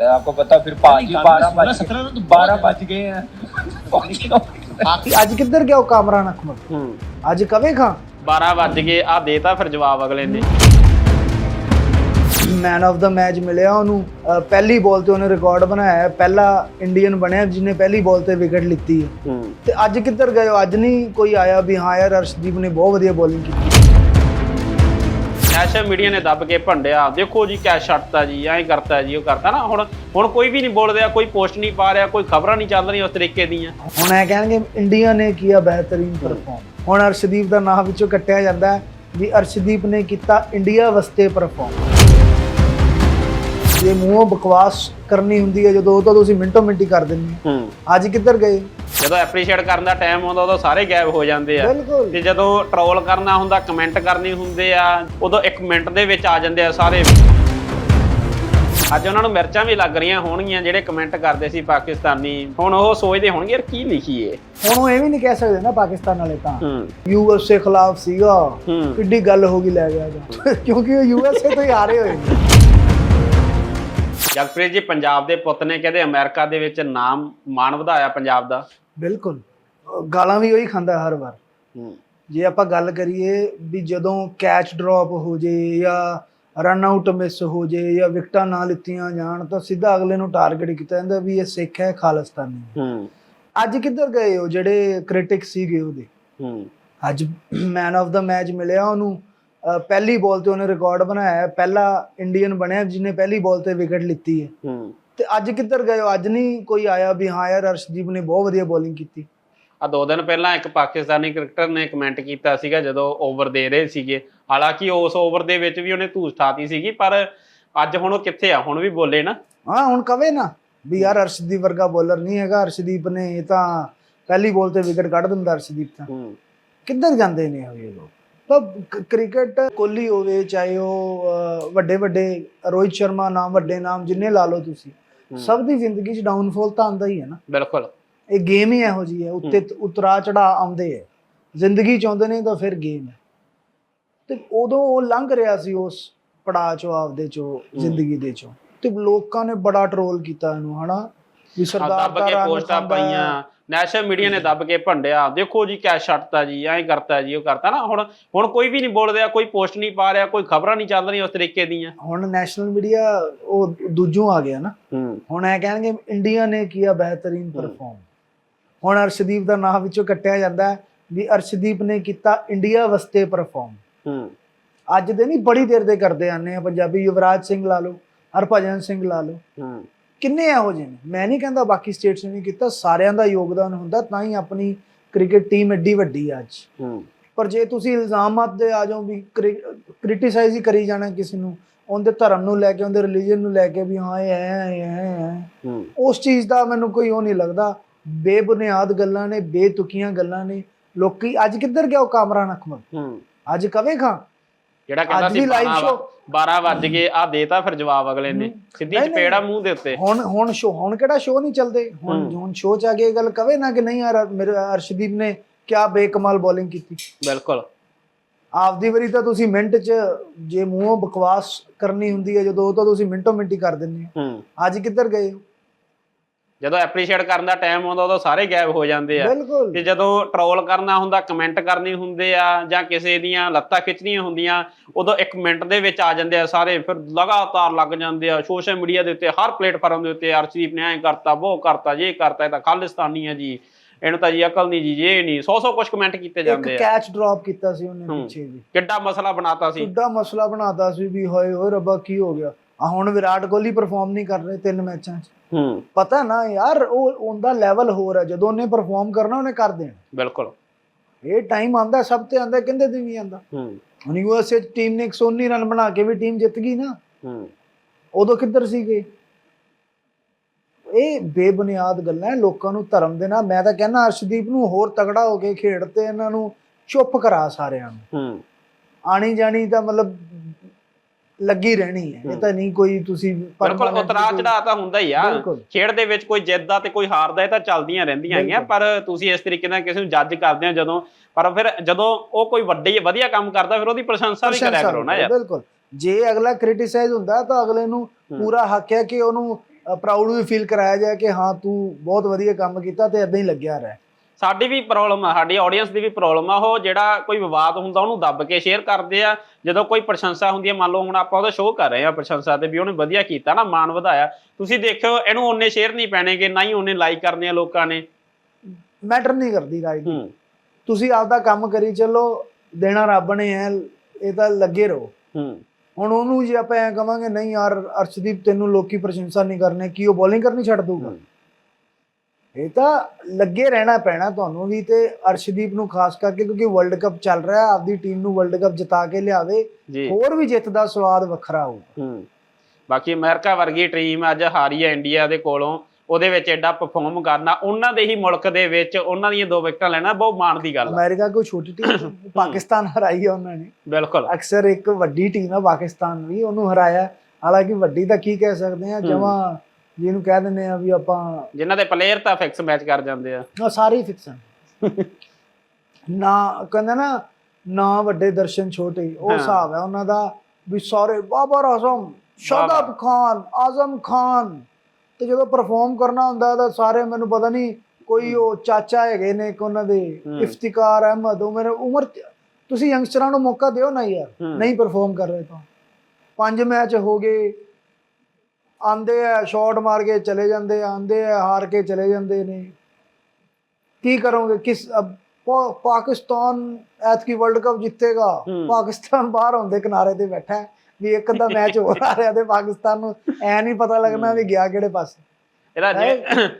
है आपको पता फिर पाँच नहीं, बारह सोलह, बज सत्रह रन तो बारह बहुत बज गए हैं ਅੱਜ ਕਿੱਧਰ ਗਿਆ ਉਹ ਕਾਮਰਾਨ ਅਖਮਦ ਹੂੰ ਅੱਜ ਕਵੇ ਖਾਂ 12 ਵੱਜ ਗਏ ਆ ਦੇਤਾ ਫਿਰ ਜਵਾਬ ਅਗਲੇ ਨੇ ਮੈਨ ਆਫ ਦਾ ਮੈਚ ਮਿਲਿਆ ਉਹਨੂੰ ਅਹ ਪਹਿਲੀ ਬਾਲ ਤੇ ਉਹਨੇ ਰਿਕਾਰਡ ਬਣਾਇਆ ਹੈ। ਪਹਿਲਾ ਇੰਡੀਅਨ ਬਣਿਆ ਜਿਹਨੇ ਪਹਿਲੀ ਬਾਲ ਤੇ ਵਿਕਟ ਲਿੱਤੀ ਹੈ ਹੂੰ ਤੇ ਅੱਜ ਕਿੱਧਰ ਗਏ ਹੋ? ਅੱਜ ਨਹੀਂ ਕੋਈ ਆਇਆ ਵੀ ਹਾਂ ਯਾਰ ਅਰਸ਼ਦੀਪ ਨੇ ਬਹੁਤ ਵਧੀਆ ਬੋਲਿੰਗ ਕੀਤੀ ਨੈਸ਼ਨਲ ਮੀਡੀਆ ਨੇ ਦੱਬ ਕੇ ਭੰਡਿਆ। ਦੇਖੋ ਜੀ ਕੈਸ਼ ਛੱਡਤਾ ਜੀ, ਐਂ ਕਰਤਾ ਜੀ, ਉਹ ਕਰਤਾ ਨਾ। ਹੁਣ ਹੁਣ ਕੋਈ ਵੀ ਨਹੀਂ ਬੋਲ ਰਿਹਾ ਕੋਈ ਪੋਸਟ ਨਹੀਂ ਪਾ ਰਿਹਾ, ਕੋਈ ਖਬਰਾਂ ਨਹੀਂ ਚੱਲ ਰਹੀਆਂ ਉਸ ਤਰੀਕੇ ਦੀਆਂ। ਹੁਣ ਇਹ ਕਹਿਣਗੇ ਇੰਡੀਆ ਨੇ ਕੀਤਾ ਬਿਹਤਰੀਨ ਪਰਫਾਰਮ ਹੁਣ ਅਰਸ਼ਦੀਪ ਦਾ ਨਾਮ ਵਿੱਚੋਂ ਕੱਟਿਆ ਜਾਂਦਾ ਹੈ ਵੀ ਅਰਸ਼ਦੀਪ ਨੇ ਕੀਤਾ ਇੰਡੀਆ ਵਾਸਤੇ ਪਰਫਾਰਮ ਜੇ ਮੂੰਹੋਂ ਬਕਵਾਸ ਕਰਨੀ ਹੁੰਦੀ ਹੈ ਜਦੋਂ ਉਹ ਤਾਂ ਤੁਸੀਂ ਮਿੰਟੋ ਮਿੰਟੀ ਕਰ ਦਿੰਦੇ ਹੋ। ਹੂੰ। ਅੱਜ ਕਿੱਧਰ ਗਏ? ਜਦੋਂ ਐਪਰੀਸ਼ੀਏਟ ਕਰਨ ਦਾ ਟਾਈਮ ਆਉਂਦਾ ਉਦੋਂ ਸਾਰੇ ਗਾਇਬ ਹੋ ਜਾਂਦੇ ਆ। ਬਿਲਕੁਲ। ਤੇ ਜਦੋਂ ਟਰੋਲ ਕਰਨਾ ਹੁੰਦਾ ਕਮੈਂਟ ਕਰਨੇ ਹੁੰਦੇ ਆ ਉਦੋਂ 1 ਮਿੰਟ ਦੇ ਵਿੱਚ ਆ ਜਾਂਦੇ ਆ ਸਾਰੇ ਅੱਜ ਉਹਨਾਂ ਨੂੰ ਮਿਰਚਾਂ ਵੀ ਲੱਗ ਰਹੀਆਂ ਹੋਣਗੀਆਂ ਜਿਹੜੇ ਕਮੈਂਟ ਕਰਦੇ ਸੀ ਪਾਕਿਸਤਾਨੀ। ਹੁਣ ਉਹ ਸੋਚਦੇ ਹੋਣਗੇ ਯਾਰ ਕੀ ਲਿਖੀਏ? ਹੁਣ ਉਹ ਇਹ ਵੀ ਨਹੀਂ ਕਹਿ ਸਕਦੇ ਨਾ ਪਾਕਿਸਤਾਨ ਵਾਲੇ ਤਾਂ। ਹੂੰ। ਯੂਐਸਏ ਖਿਲਾਫ ਸੀਗਾ। ਹੂੰ। ਕਿੱਡੀ ਗੱਲ ਹੋ ਗਈ ਲੈ ਗਿਆ ਕਿਉਂਕਿ ਉਹ ਯੂਐਸਏ ਤੋਂ ਹੀ ਆ ਰਹੇ ਹੋਏ ਨੇ। ਜਗਪ੍ਰੀਤ ਜੀ ਪੰਜਾਬ ਦੇ ਪੁੱਤ ਨੇ ਕਹਿੰਦੇ ਅਮਰੀਕਾ ਦੇ ਵਿੱਚ ਨਾਮ ਮਾਣ ਵਧਾਇਆ ਪੰਜਾਬ ਦਾ। ਬਿਲਕੁਲ। ਗਾਲਾਂ ਵੀ ਉਹੀ ਖਾਂਦਾ ਹਰ ਵਾਰ। ਹੂੰ। ਜੇ ਆਪਾਂ ਗੱਲ ਕਰੀਏ ਵੀ ਜਦੋਂ ਕੈਚ ਡ੍ਰੌਪ ਹੋ ਜੇ ਜਾਂ ਰਨ ਆਊਟ ਮਿਸ ਹੋ ਜੇ ਜਾਂ ਵਿਕਟਾਂ ਨਾ ਲਿੱਤੀਆਂ ਜਾਣ ਤਾਂ ਸਿੱਧਾ ਅਗਲੇ ਨੂੰ ਟਾਰਗੇਟ ਕੀਤਾ ਜਾਂਦਾ ਵੀ ਇਹ ਸਿੱਖ ਹੈ ਖਾਲਿਸਤਾਨੀ ਹੂੰ। ਅੱਜ ਕਿੱਧਰ ਗਏ ਉਹ ਜਿਹੜੇ ਕ੍ਰਿਟਿਕ ਸੀਗੇ ਉਹਦੇ? ਹੂੰ। ਅੱਜ ਮੈਨ ਆਫ ਦਾ ਮੈਚ ਮਿਲਿਆ ਉਹਨੂੰ। ਪਹਿਲੀ ਬਾਲ ਤੇ ਉਹਨੇ ਰਿਕਾਰਡ ਬਣਾਇਆ। ਪਹਿਲਾ ਇੰਡੀਅਨ ਬਣਿਆ ਜਿਹਨੇ ਪਹਿਲੀ ਬਾਲ ਤੇ ਵਿਕਟ ਲਿੱਤੀ ਹੈ। ਹੂੰ। ਤੇ ਅੱਜ ਕਿੱਧਰ ਗਏ? ਅੱਜ ਨਹੀਂ ਕੋਈ ਆਇਆ ਵੀ ਹਾਂ ਯਾਰ ਅਰਸ਼ਦੀਪ ਨੇ ਬਹੁਤ ਵਧੀਆ ਬੋਲਿੰਗ ਕੀਤੀ। ਆ ਦੋ ਦਿਨ ਪਹਿਲਾਂ ਇੱਕ ਪਾਕਿਸਤਾਨੀ ਕ੍ਰਿਕਟਰ ਨੇ ਕਮੈਂਟ ਕੀਤਾ ਸੀਗਾ ਜਦੋਂ ਓਵਰ ਦੇ ਰਹੇ ਸੀਗੇ। ਹਾਲਾਂਕਿ ਉਸ ਓਵਰ ਦੇ ਵਿੱਚ ਵੀ ਉਹਨੇ ਧੂਸ ਠਾਤੀ ਸੀਗੀ ਪਰ ਅੱਜ ਹੁਣ ਉਹ ਕਿੱਥੇ ਆ? ਹੁਣ ਵੀ ਬੋਲੇ ਨਾ। ਹਾਂ ਹੁਣ ਕਵੇ ਨਾ ਵੀ ਯਾਰ ਅਰਸ਼ਦੀਪ ਵਰਗਾ ਬੋਲਰ ਨਹੀਂ ਹੈਗਾ। ਅਰਸ਼ਦੀਪ ਨੇ ਇਹ ਤਾਂ ਪਹਿਲੀ ਬਾਲ ਤੇ ਵਿਕਟ ਕੱਢ ਦਿੰਦਾ ਅਰਸ਼ਦੀਪ ਤਾਂ। ਕਿੱਧਰ ਜਾਂਦੇ ਨੇ ਉਹ ਇਹ ਲੋਕ? ਤਾਂ ਕ੍ਰਿਕਟ ਕੋਹਲੀ ਹੋਵੇ ਚਾਹੇ ਉਹ ਵੱਡੇ ਵੱਡੇ ਰੋਹਿਤ ਸ਼ਰਮਾ ਨਾਮ ਵੱਡੇ ਨਾਮ ਜਿੰਨੇ ਲਾ ਲਓ ਤੁਸੀਂ। ਸਭ ਦੀ ਜ਼ਿੰਦਗੀ 'ਚ ਡਾਊਨਫਾਲ ਤਾਂ ਆਉਂਦਾ ਹੀ ਹੈ ਨਾ। ਬਿਲਕੁਲ। ਇਹ ਗੇਮ ਹੀ ਇਹੋ ਜੀ ਹੈ ਉੱਤੇ ਉਤਰਾ ਚੜਾ ਆਉਂਦੇ ਹੈ। ਜ਼ਿੰਦਗੀ ਚਾਹੁੰਦੇ ਨੇ ਤਾਂ ਫਿਰ ਗੇਮ ਹੈ। ਤੇ ਉਦੋਂ ਉਹ ਲੰਘ ਰਿਹਾ ਸੀ ਉਸ ਪੜਾਅ ਚੋਂ ਆਪਦੇ ਚੋਂ ਜ਼ਿੰਦਗੀ ਦੇ ਚੋਂ। ਤੇ ਲੋਕਾਂ ਨੇ ਬੜਾ ਟਰੋਲ ਕੀਤਾ ਇਹਨੂੰ ਹਨਾ? ਵੀ ਸਰਦਾਰ ਦੱਬ ਕੇ ਪੋਸਟਾਂ। ਪਾਈਆਂ ਨੈਸ਼ਨਲ ਮੀਡੀਆ ਨੇ ਦੱਬ ਕੇ ਭੰਡਿਆ। ਦੇਖੋ ਜੀ ਕੈਸ਼ ਛੱਡਤਾ ਜੀ ਐਂ ਕਰਤਾ ਜੀ ਉਹ ਕਰਤਾ ਨਾ। ਹੁਣ ਹੁਣ ਕੋਈ ਵੀ ਨਹੀਂ ਬੋਲ ਰਿਹਾ ਕੋਈ ਪੋਸਟ ਨਹੀਂ ਪਾ ਰਿਹਾ ਕੋਈ ਖਬਰਾਂ ਨਹੀਂ ਚੱਲ ਰਹੀਆਂ ਉਸ ਤਰੀਕੇ ਦੀਆਂ। ਹੁਣ ਨੈਸ਼ਨਲ ਮੀਡੀਆ ਉਹ ਦੂਜੋਂ ਆ ਗਿਆ ਨਾ। ਹੁਣ ਇਹ ਕਹਿਣਗੇ ਇੰਡੀਆ ਨੇ ਕੀਤਾ ਬਿਹਤਰੀਨ ਪਰਫਾਰਮ ਹੁਣ ਅਰਸ਼ਦੀਪ ਦਾ ਨਾਮ ਵਿੱਚੋਂ ਕੱਟਿਆ ਜਾਂਦਾ ਹੈ ਵੀ ਅਰਸ਼ਦੀਪ ਨੇ ਕੀਤਾ ਇੰਡੀਆ ਵਾਸਤੇ ਪਰਫਾਰਮ ਅੱਜ ਦੇ ਨਹੀਂ ਬੜੀ ਦੇਰ ਦੇ ਕਰਦੇ ਆਨੇ ਆ ਪੰਜਾਬੀ। ਯੁਵਰਾਜ ਸਿੰਘ ਲਾ ਲਓ ਹਰਭਜਨ ਸਿੰਘ ਲਾ ਲਓ। ਕਿੰਨੇ ਇਹੋ ਜਿਹੇ ਨੇ? ਮੈਂ ਨਹੀਂ ਕਹਿੰਦਾ ਬਾਕੀ ਸਟੇਟਸ ਨੇ ਨਹੀਂ ਕੀਤਾ ਸਾਰਿਆਂ ਦਾ ਯੋਗਦਾਨ ਹੁੰਦਾ ਤਾਂ ਹੀ ਆਪਣੀ ਕ੍ਰਿਕਟ ਟੀਮ ਐਡੀ ਵੱਡੀ ਆ ਅੱਜ। ਪਰ ਜੇ ਤੁਸੀਂ ਇਲਜ਼ਾਮਾਤ ਦੇ ਆ ਜਾਓ ਵੀ ਕ੍ਰਿਟਿਸਾਈਜ਼ ਹੀ ਕਰੀ ਜਾਣਾ ਕਿਸੇ ਨੂੰ ਉਹਦੇ ਧਰਮ ਨੂੰ ਲੈ ਕੇ ਉਹਦੇ ਰਿਲੀਜੀਅਨ ਨੂੰ ਲੈ ਕੇ ਵੀ ਹਾਂ ਇਹ ਹੈ ਹੂੰ ਉਸ ਚੀਜ਼ ਦਾ ਮੈਨੂੰ ਕੋਈ ਉਹ ਨਹੀਂ ਲੱਗਦਾ। ਬੇਬੁਨਿਆਦ ਗੱਲਾਂ ਨੇ ਬੇਤੁਕੀਆਂ ਗੱਲਾਂ ਨੇ। ਲੋਕੀ ਅੱਜ ਕਿੱਧਰ ਗਿਆ ਉਹ ਕਾਮਰਾਨ ਅਖਮਦ ਹੂੰ। ਅੱਜ ਕਵੇ ਖਾਂ ਜਿਹੜਾ ਕਹਿੰਦਾ ਸੀ ਵੀ live 12 show- 12 ਵੱਜ ਗਏ ਆ ਦੇਤਾ ਫਿਰ ਜਵਾਬ ਅਗਲੇ ਨੇ। ਸਿੱਧੀ। ਚਪੇੜਾ ਮੂੰਹ ਦੇ ਉੱਤੇ। ਹੁਣ ਹੁਣ ਸ਼ੋ ਹੁਣ ਕਿਹੜਾ ਸ਼ੋ ਨਹੀਂ ਚੱਲਦੇ? ਹੁਣ। ਹੁਣ ਸ਼ੋ ਚ ਆ ਕੇ ਗੱਲ ਕਵੇ ਨਾ ਕਿ ਨਹੀਂ ਯਾਰ ਮੇਰੇ ਅਰਸ਼ਦੀਪ ਨੇ ਕਿਆ ਬੇਕਮਾਲ ਬੋਲਿੰਗ ਕੀਤੀ। ਬਿਲਕੁਲ। ਆਪਦੀ ਵਾਰੀ ਤਾਂ ਤੁਸੀਂ ਮਿੰਟ ਚ ਜੇ ਮੂੰਹੋਂ ਬਕਵਾਸ ਕਰਨੀ ਹੁੰਦੀ ਹੈ ਜਦੋਂ ਉਹ ਤਾਂ ਤੁਸੀਂ ਮਿੰਟੋ ਮਿੰਟੀ ਕਰ ਦਿੰਦੇ ਹੂੰ। ਅੱਜ ਕਿੱਧਰ ਗਏ ਹੋ? ਜਦੋਂ ਐਪਰੀਸ਼ੀਏਟ ਕਰਨ ਦਾ ਟਾਈਮ ਆਉਂਦਾ ਉਦੋਂ ਸਾਰੇ ਗਾਇਬ ਹੋ ਜਾਂਦੇ ਆ। ਬਿਲਕੁਲ। ਤੇ ਜਦੋਂ ਟਰੋਲ ਕਰਨਾ ਹੁੰਦਾ ਕਮੈਂਟ ਕਰਨੇ ਹੁੰਦੇ ਆ ਜਾਂ ਕਿਸੇ ਦੀਆਂ ਲੱਤਾਂ ਖਿੱਚਣੀਆਂ ਹੁੰਦੀਆਂ ਉਦੋਂ 1 ਮਿੰਟ ਦੇ ਵਿੱਚ ਆ ਜਾਂਦੇ ਆ ਸਾਰੇ ਫਿਰ ਲਗਾਤਾਰ ਲੱਗ ਜਾਂਦੇ ਆ। ਸੋਸ਼ਲ ਮੀਡੀਆ ਦੇ ਉੱਤੇ ਹਰ ਪਲੇਟਫਾਰਮ ਦੇ ਉੱਤੇ ਅਰਸ਼ਦੀਪ ਨੇ ਐਂ ਕਰਤਾ ਉਹ ਕਰਤਾ ਜੇ ਕਰਤਾ ਇਹ ਤਾਂ ਖਾਲਿਸਤਾਨੀ ਆ ਜੀ। ਇਹਨੂੰ ਤਾਂ ਜੀ ਅਕਲ ਨਹੀਂ ਜੀ ਜੇ ਨਹੀਂ 100 100 ਕੁਝ ਕਮੈਂਟ ਕੀਤੇ ਇੱਕ ਜਾਂਦੇ ਆ। ਕੈਚ ਡ੍ਰੌਪ ਕੀਤਾ ਸੀ ਉਹਨੇ। ਪਿੱਛੇ ਜੀ। ਕਿੱਡਾ ਮਸਲਾ ਬਣਾਤਾ ਸੀ। ਕਿੱਡਾ ਮਸਲਾ ਬਣਾਤਾ ਸੀ ਵੀ ਹੋਏ ਹੋਏ ਰੱਬਾ ਕੀ ਹੋ ਗਿਆ? ਆ ਹੁਣ ਵਿਰਾਟ ਕੋਹਲੀ ਪਰਫਾਰਮ ਨਹੀਂ ਕਰ ਰਹੇ ਤਿੰਨ ਮੈਚਾਂ 'ਚ। ਹੂੰ। ਪਤਾ ਨਾ ਯਾਰ ਉਹ ਉਹਦਾ ਲੈਵਲ ਹੋਰ ਹੈ ਜਦੋਂ ਉਹਨੇ ਪਰਫਾਰਮ ਕਰਨਾ ਉਹਨੇ ਕਰ ਦੇਣਾ। ਬਿਲਕੁਲ। ਇਹ ਟਾਈਮ ਆਂਦਾ ਸਭ ਤੇ ਆਂਦਾ ਕਹਿੰਦੇ ਤੇ ਵੀ ਆਂਦਾ ਹੂੰ। ਹੁਣ ਯੂਐਸਏ ਟੀਮ ਨੇ 119 ਰਨ ਬਣਾ ਕੇ ਵੀ ਟੀਮ ਜਿੱਤ ਗਈ ਨਾ। ਹੂੰ। ਉਦੋਂ ਕਿੱਧਰ ਸੀਗੇ? ਇਹ ਬੇਬੁਨਿਆਦ ਗੱਲਾਂ ਲੋਕਾਂ ਨੂੰ ਧਰਮ ਦੇ ਨਾਲ। ਮੈਂ ਤਾਂ ਕਹਿੰਦਾ ਅਰਸ਼ਦੀਪ ਨੂੰ ਹੋਰ ਤਗੜਾ ਹੋ ਕੇ ਖੇਡ ਤੇ ਇਹਨਾਂ ਨੂੰ ਚੁੱਪ ਕਰਾ ਸਾਰਿਆਂ ਨੂੰ। ਹੂੰ। ਆਣੀ ਜਾਣੀ ਤਾਂ ਮਤਲਬ ਲੱਗੀ ਰਹਿਣੀ ਹੈ। ਇਹ ਤਾਂ ਨਹੀਂ ਕੋਈ ਤੁਸੀਂ ਬਿਲਕੁਲ ਉਤਰਾ ਚੜਾ ਤਾਂ ਹੁੰਦਾ ਹੀ ਆ। ਖੇਡ ਦੇ ਵਿੱਚ ਕੋਈ ਜਿੱਤਦਾ ਤੇ ਕੋਈ ਹਾਰਦਾ ਇਹ ਤਾਂ ਚੱਲਦੀਆਂ ਰਹਿੰਦੀਆਂ ਹੈਗੀਆਂ ਪਰ ਤੁਸੀਂ ਇਸ ਤਰੀਕੇ ਨਾਲ ਕਿਸੇ ਨੂੰ ਜੱਜ ਕਰਦੇ ਹੋ ਜਦੋਂ ਪਰ ਫਿਰ ਜਦੋਂ ਉਹ ਕੋਈ ਵੱਡੇ ਵਧੀਆ ਕੰਮ ਕਰਦਾ ਫਿਰ ਉਹਦੀ ਪ੍ਰਸ਼ੰਸਾ ਵੀ ਕਰਿਆ ਕਰੋ ਨਾ ਯਾਰ। ਬਿਲਕੁਲ। ਜੇ ਅਗਲਾ ਕ੍ਰਿਟਿਸਾਈਜ਼ ਹੁੰਦਾ ਤਾਂ ਅਗਲੇ ਨੂੰ ਪੂਰਾ ਹੱਕ ਹੈ ਕਿ ਉਹਨੂੰ ਪ੍ਰਾਊਡ ਵੀ ਫੀਲ ਕਰਾਇਆ ਜਾਏ ਕਿ ਹਾਂ ਤੂੰ ਬਹੁਤ ਵਧੀਆ ਕੰਮ ਕੀਤਾ ਤੇ ਇਦਾਂ ਹੀ ਲੱਗਿਆ ਰਹਿ। ਸਾਡੀ ਵੀ ਪ੍ਰੋਬਲਮ ਆ ਸਾਡੀ ਆਡੀਅנס ਦੀ ਵੀ ਪ੍ਰੋਬਲਮ ਆ ਉਹ ਜਿਹੜਾ ਕੋਈ ਵਿਵਾਦ ਹੁੰਦਾ ਉਹਨੂੰ ਦੱਬ ਕੇ ਸ਼ੇਅਰ ਕਰਦੇ ਆ। ਜਦੋਂ ਕੋਈ ਪ੍ਰਸ਼ੰਸਾ ਹੁੰਦੀ ਹੈ ਮੰਨ ਲਓ ਹੁਣ ਆਪਾਂ ਉਹਦਾ ਸ਼ੋਅ ਕਰ ਰਹੇ ਆ ਪ੍ਰਸ਼ੰਸਾ ਤੇ ਵੀ ਉਹਨੇ ਵਧੀਆ ਕੀਤਾ ਨਾ ਮਾਣ ਵਧਾਇਆ। ਤੁਸੀਂ ਦੇਖਿਓ ਇਹਨੂੰ ਉਹਨੇ ਸ਼ੇਅਰ ਨਹੀਂ ਪੈਣੇਗੇ ਨਾ ਹੀ ਉਹਨੇ ਲਾਈਕ ਕਰਨੇ ਆ ਲੋਕਾਂ ਨੇ। ਮੈਟਰ ਨਹੀਂ ਕਰਦੀ ਰਾਈਟ ਤੁਸੀਂ ਆਪਦਾ ਕੰਮ ਕਰੀ ਚੱਲੋ ਦੇਣਾ ਰੱਬ ਨੇ ਹੈ ਇਹ ਤਾਂ ਲੱਗੇ ਰਹੋ। ਹੂੰ। ਹੁਣ ਉਹਨੂੰ ਜੇ ਆਪਾਂ ਐ ਕਵਾਂਗੇ ਨਹੀਂ ਯਾਰ ਅਰਸ਼ਦੀਪ ਤੈਨੂੰ ਲੋਕੀ ਪ੍ਰਸ਼ੰਸਾ ਨਹੀਂ ਕਰਨੇ ਕੀ ਉਹ ਬੋਲਿੰਗ ਕਰਨੀ ਛੱਡ ਦੂਗਾ। ਇਹ ਤਾਂ ਲੱਗੇ ਰਹਿਣਾ ਪੈਣਾ ਤੁਹਾਨੂੰ ਵੀ ਤੇ ਅਰਸ਼ਦੀਪ ਨੂੰ ਖਾਸ ਕਰਕੇ ਕਿਉਂਕਿ ਵਰਲਡ ਕੱਪ ਚੱਲ ਰਿਹਾ ਹੈ, ਆਪਦੀ ਟੀਮ ਨੂੰ ਵਰਲਡ ਕੱਪ ਜਿਤਾ ਕੇ ਲਿਆਵੇ ਹੋਰ ਵੀ ਜਿੱਤ ਦਾ ਸਵਾਦ ਵੱਖਰਾ ਹੋਊ। ਹੂੰ। ਬਾਕੀ ਅਮਰੀਕਾ ਵਰਗੀ ਟੀਮ ਅੱਜ ਹਾਰੀ ਹੈ ਇੰਡੀਆ ਦੇ ਕੋਲੋਂ ਉਹਦੇ ਵਿੱਚ ਐਡਾ ਪਰਫਾਰਮ ਕਰਨਾ ਉਹਨਾਂ ਦੇ ਹੀ ਮੁਲਕ ਦੇ ਵਿੱਚ ਉਹਨਾਂ ਦੀਆਂ ਦੋ ਵਿਕਟਾਂ ਲੈਣਾ ਬਹੁਤ ਮਾਣ ਦੀ ਗੱਲ ਆ। ਅਮਰੀਕਾ ਕੋਈ ਛੋਟੀ ਟੀਮ ਪਾਕਿਸਤਾਨ ਹਰਾਈ ਹੈ ਉਹਨਾਂ ਨੇ। ਬਿਲਕੁਲ। ਅਕਸਰ ਇੱਕ ਵੱਡੀ ਟੀਮ ਹੈ ਪਾਕਿਸਤਾਨ ਵੀ ਉਹਨੂੰ ਹਰਾਇਆ। ਹਾਲਾਂਕਿ ਵੱਡੀ ਤਾਂ ਕੀ ਕਹਿ ਸਕਦੇ ਆ ਜਮਾ ਜਿਹਨੂੰ ਕਹਿ ਦਿੰਦੇ ਆ ਵੀ ਆਪਾਂ ਜਿਨ੍ਹਾਂ ਦੇ ਪਲੇਅਰ ਤਾਂ ਫਿਕਸ ਮੈਚ ਕਰ ਜਾਂਦੇ ਆ ਉਹ ਸਾਰੇ ਹੀ ਫਿਕਸਨ ਨਾ ਕਹਿੰਦਾ ਨਾ ਨਾ ਵੱਡੇ ਦਰਸ਼ਨ ਛੋਟੇ ਉਹ ਹਾਂ। ਹਿਸਾਬ ਹੈ ਉਹਨਾਂ ਦਾ ਵੀ ਸਾਰੇ ਬਾਬਰ ਆਜ਼ਮ ਸ਼ਾਦਾਬ। ਖਾਨ ਆਜ਼ਮ ਖਾਨ ਤੇ ਜਦੋਂ ਪਰਫਾਰਮ ਕਰਨਾ ਹੁੰਦਾ ਤਾਂ ਸਾਰੇ ਮੈਨੂੰ ਪਤਾ ਨਹੀਂ ਕੋਈ ਉਹ ਚਾਚਾ ਹੈਗੇ ਨੇ ਇੱਕ ਉਹਨਾਂ ਦੇ। ਇਫਤਿਕਾਰ ਅਹਿਮਦ ਉਹ ਮੇਰੇ ਉਮਰ ਚ- ਤੁਸੀਂ ਯੰਗਸਟਰਾਂ ਨੂੰ ਮੌਕਾ ਦਿਓ ਨਾ ਯਾਰ। ਨਹੀਂ ਪਰਫਾਰਮ ਕਰ ਰਹੇ ਤਾਂ ਪੰਜ ਮੈਚ ਹੋ ਗਏ ਆਂਦੇ ਆ ਸ਼ਾਟ ਮਾਰ ਕੇ ਚਲੇ ਜਾਂਦੇ ਆਂਦੇ ਆ ਹਾਰ ਕੇ ਚਲੇ ਜਾਂਦੇ ਨੇ। ਕੀ ਕਰੋਗੇ? ਕਿਸ ਪਾਕਿਸਤਾਨ ਐਤਕੀ ਵਰਲਡ ਕੱਪ ਜਿੱਤੇਗਾ ਹੂੰ। ਪਾਕਿਸਤਾਨ ਬਾਹਰ ਹੁੰਦੇ ਕਿਨਾਰੇ ਤੇ ਬੈਠਾ ਹੈ, ਵੀ ਇੱਕ ਅੱਧਾ ਮੈਚ ਆ ਰਿਹਾ ਤੇ ਪਾਕਿਸਤਾਨ ਨੂੰ ਐ ਨਹੀਂ ਪਤਾ ਲੱਗਣਾ ਵੀ ਗਿਆ ਕਿਹੜੇ ਪਾਸੇ। ਇਹਦਾ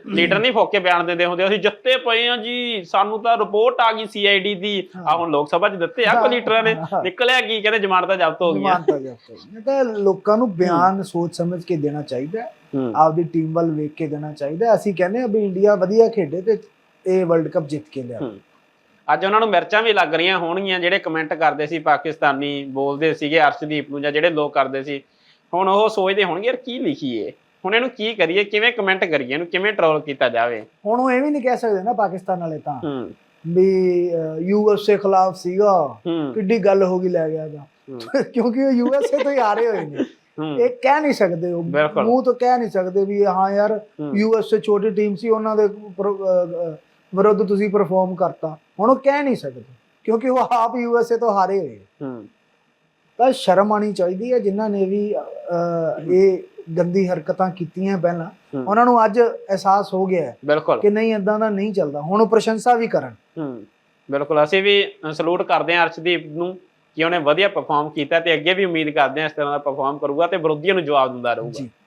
ਲੀਡਰ ਨਹੀਂ ਫੋਕ ਕੇ ਬਿਆਨ ਦਿੰਦੇ ਹੁੰਦੇ ਅਸੀਂ ਜਿੱਤੇ ਪਏ ਆ ਜੀ ਸਾਨੂੰ ਤਾਂ ਰਿਪੋਰਟ ਆ ਗਈ ਸੀਆਈਡੀ ਦੀ। ਆ ਹੁਣ ਲੋਕ ਸਭਾ 'ਚ ਦਿੱਤੇ ਆ ਕੋਈ ਲੀਡਰਾਂ ਨੇ। ਨਿਕਲਿਆ ਕੀ ਕਹਿੰਦੇ ਜ਼ਮਾਨਤਾਂ ਜ਼ਬਤ ਹੋ ਗਈਆਂ ਮਾਨਤਾ ਜਾਂਦਾ ਇਹ ਤਾਂ ਲੋਕਾਂ ਨੂੰ ਬਿਆਨ ਸੋਚ ਸਮਝ ਕੇ ਦੇਣਾ ਚਾਹੀਦਾ ਆਪਦੀ ਟੀਮ ਵੱਲ ਵੇਖ ਕੇ ਦੇਣਾ ਚਾਹੀਦਾ। ਅਸੀਂ ਕਹਿੰਦੇ ਆ ਵੀ ਇੰਡੀਆ ਵਧੀਆ ਖੇਡੇ ਤੇ ਇਹ ਵਰਲਡ ਕੱਪ ਜਿੱਤ ਕੇ ਲਿਆ। ਅੱਜ ਉਹਨਾਂ ਨੂੰ ਮਿਰਚਾਂ ਵੀ ਲੱਗ ਰਹੀਆਂ ਹੋਣਗੀਆਂ ਜਿਹੜੇ ਕਮੈਂਟ ਕਰਦੇ ਸੀ ਪਾਕਿਸਤਾਨੀ ਬੋਲਦੇ ਸੀਗੇ ਅਰਸ਼ਦੀਪ ਨੂੰ ਜਾਂ ਜਿਹੜੇ ਲੋਕ ਕਰਦੇ ਸੀ। ਹੁਣ ਉਹ ਸੋਚਦੇ ਹੋਣਗੇ ਯਾਰ ਕੀ ਲਿਖੀਏ? ਹੁਣ ਇਹਨੂੰ ਕੀ ਕਰੀਏ? ਕਿਵੇਂ ਕਮੈਂਟ ਕਰੀਏ ਇਹਨੂੰ? ਕਿਵੇਂ ਟ੍ਰੋਲ ਕੀਤਾ ਜਾਵੇ? ਹੁਣ ਉਹ ਇਹ ਵੀ ਨਹੀਂ ਕਹਿ ਸਕਦੇ ਨਾ ਪਾਕਿਸਤਾਨ ਵਾਲੇ ਤਾਂ। ਹੂੰ। ਵੀ ਯੂਐਸਏ ਖਿਲਾਫ ਸੀਗਾ। ਕਿੱਡੀ ਗੱਲ ਹੋ ਗਈ ਲੈ ਗਿਆ ਹੂੰ। ਕਿਉਂਕਿ ਉਹ ਯੂਐਸਏ ਤੋਂ ਹੀ ਹਾਰੇ ਹੋਏ ਨੇ। ਇਹ ਕਹਿ ਨਹੀਂ ਸਕਦੇ ਉਹ। ਮੂੰਹ ਤੋਂ ਕਹਿ ਨਹੀਂ ਸਕਦੇ ਵੀ ਹਾਂ ਯਾਰ। ਯੂਐਸਏ ਛੋਟੀ ਟੀਮ ਸੀ ਉਹਨਾਂ ਦੇ ਵਿਰੁੱਧ ਤੁਸੀਂ ਪਰਫਾਰਮ ਕਰਤਾ। ਹੁਣ ਉਹ ਕਹਿ ਨਹੀਂ ਸਕਦੇ ਕਿਉਂਕਿ ਉਹ ਆਪ ਯੂਐਸਏ ਤੋਂ ਹਾਰੇ ਹੋਏ ਹੂੰ। ਤਾਂ ਸ਼ਰਮ ਆਣੀ ਚਾਹੀਦੀ ਹੈ ਜਿਨ੍ਹਾਂ ਨੇ ਵੀ ਇਹ ਗੰਦੀ ਹਰਕਤਾਂ ਕੀਤੀਆਂ ਪਹਿਲਾਂ। ਉਹਨਾਂ ਨੂੰ ਅੱਜ ਅਹਿਸਾਸ ਹੋ ਗਿਆ ਹੈ ਕਿ ਨਹੀਂ ਇਦਾਂ ਦਾ ਨਹੀਂ ਚੱਲਦਾ। ਹੁਣ ਉਹ ਪ੍ਰਸ਼ੰਸਾ ਵੀ ਕਰਨ। ਹੂੰ ਬਿਲਕੁਲ। ਅਸੀਂ ਵੀ ਸਲੂਟ ਕਰਦੇ ਹਾਂ ਅਰਸ਼ਦੀਪ ਨੂੰ ਕਿ ਉਹਨੇ ਵਧੀਆ ਪਰਫਾਰਮ ਕੀਤਾ ਤੇ ਅੱਗੇ ਵੀ ਉਮੀਦ ਕਰਦੇ ਹਾਂ ਇਸ ਤਰ੍ਹਾਂ ਦਾ ਪਰਫਾਰਮ ਕਰੂਗਾ ਤੇ ਵਿਰੋਧੀਆਂ ਨੂੰ ਜਵਾਬ ਦਿੰਦਾ ਰਹੂਗਾ।